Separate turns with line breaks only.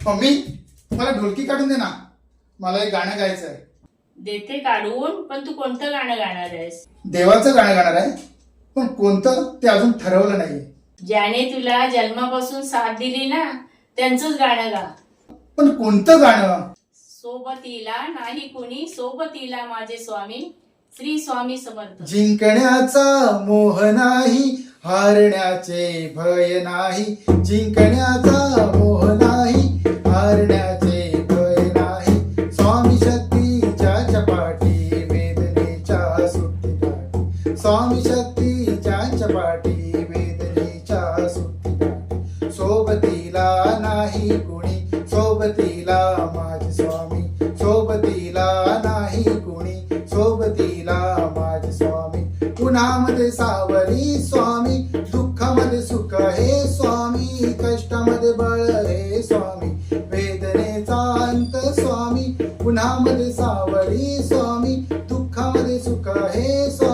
Mummy मला ढोलकी काढून दे ना. मला एक गाणं गायचं आहे
देते काढून पण तू कोणतं गाणं गाणार आहेस?
देवाचं गाणं गाणार आहे पण कोणतं ते अजून ठरवलं नाहीये.
ज्याने तुला जन्मापासून साथ दिली ना त्यांचंच गाणं गा.
पण कोणतं गाणं?
सोबतीला नाही कोणी सोबतीला माझे स्वामी श्री स्वामी समर्थ.
जिंकण्याचा मोह नाही हारण्याचे भय नाही जिंकण्याचा स्वामी शक्तीच्या चपाटी वेदनीच्या सुट्टी सोबतीला नाही कुणी सोबतीला माझे स्वामी. सोबतीला नाही कुणी सोबतीला माझे स्वामी. उन्हामध्ये सावरी स्वामी दुःखामध्ये सुख हे स्वामी. कष्टामध्ये बळ हे स्वामी. वेदनेचा अंत स्वामी. उन्हामध्ये सावरी स्वामी दुःखामध्ये सुख हे स्वामी.